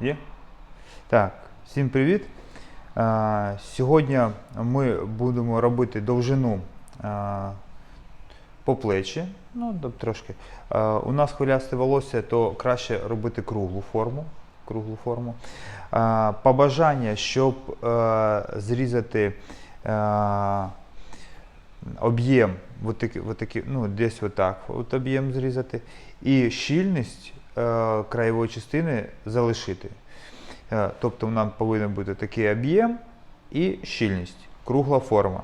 Є? Так, всім привіт. Сьогодні ми будемо робити довжину по плечі. Ну, трошки. У нас хвилясте волосся, то краще робити круглу форму. Круглу форму. Побажання, щоб зрізати об'єм, ну, десь отак от об'єм зрізати, і щільність краєвої частини залишити. Е, тобто нам повинен бути такий об'єм і щільність, кругла форма.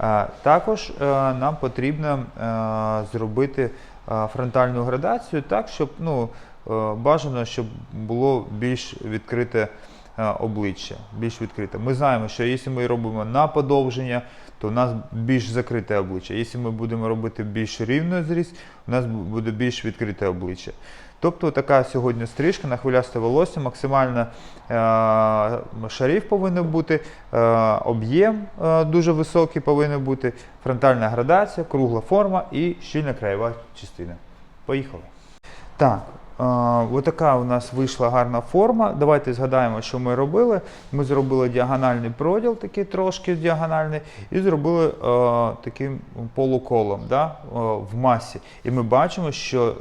Е, також е, нам потрібно е, зробити е, фронтальну градацію так, щоб ну, е, бажано, щоб було більш відкрите е, обличчя. Більш відкрите. Ми знаємо, що якщо ми робимо на подовження, то у нас більш закрите обличчя. Якщо ми будемо робити більш рівний зріз, у нас буде більш відкрите обличчя. Тобто така сьогодні стрижка на хвилясте волосся, максимально е, шарів повинен бути, е, об'єм е, дуже високий повинен бути, фронтальна градація, кругла форма і щільна краєва частина. Поїхали. Так, е, отака у нас вийшла гарна форма. Давайте згадаємо, що ми робили. Ми зробили діагональний проділ, такий трошки діагональний, і зробили е, таким полуколом да, е, в масі. І ми бачимо, що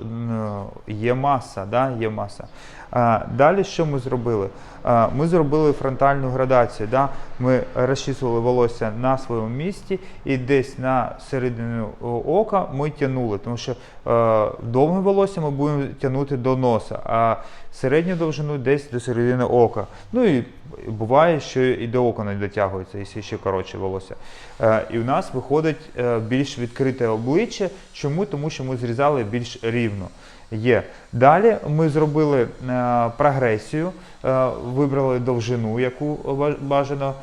є маса. Да, є маса. Е, далі що ми зробили? Е, Ми зробили фронтальну градацію. Да? Ми розчісували волосся на своєму місці і десь на середину ока ми тягнули, тому що е, довге волосся ми будемо тягнути до носа, а середню довжину десь до середини ока. Ну і буває, що і до ока не дотягується, якщо ще коротше волосся. Е, і в нас виходить е, більш відкрите обличчя. Чому? Тому що ми зрізали більш рівно. Є. Далі ми зробили е, прогресію, вибрали довжину, яку бажано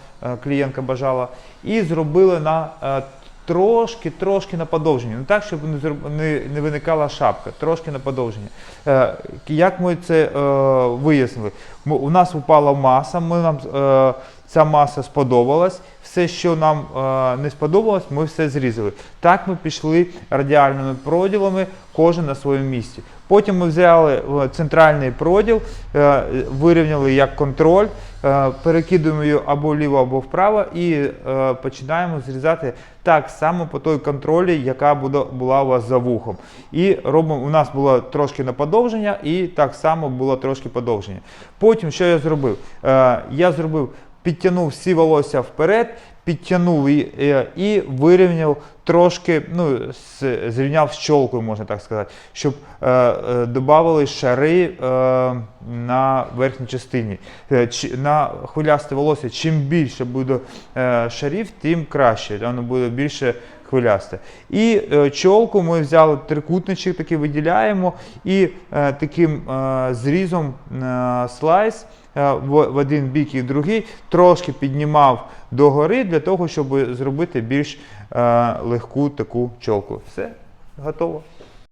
клієнтка бажала, і зробили на е, трошки, трошки на подовження. Не так, щоб не, не виникала шапка, трошки на подовження. Е, як ми це е, вияснили? Ми, у нас упала маса, ми, нам, е, ця маса сподобалась. Все, що нам е, не сподобалось, ми все зрізали. Так ми пішли радіальними проділами, кожен на своєму місці. Потім ми взяли е, центральний проділ, е, вирівняли як контроль, е, перекидуємо його або вліво, або вправо і е, починаємо зрізати так само по той контролі, яка була у вас за вухом. І робимо, у нас було трошки на подовження, і так само було трошки подовження. Потім що я зробив? Е, я зробив підтягнув всі волосся вперед, підтягнув і, е, і вирівняв трошки, ну, зрівняв з чолкою, можна так сказати, щоб е, е, додавали шари е, на верхній частині. Е, чи- на хвилясте волосся, чим більше буде е, шарів, тим краще. Воно буде більше хвилясте. І е, чолку ми взяли трикутничок, такий виділяємо, і е, таким е, зрізом е, слайс е, в, один бік і в другий трошки піднімав догори для того, щоб зробити більш е, легку таку чолку. Все, готово.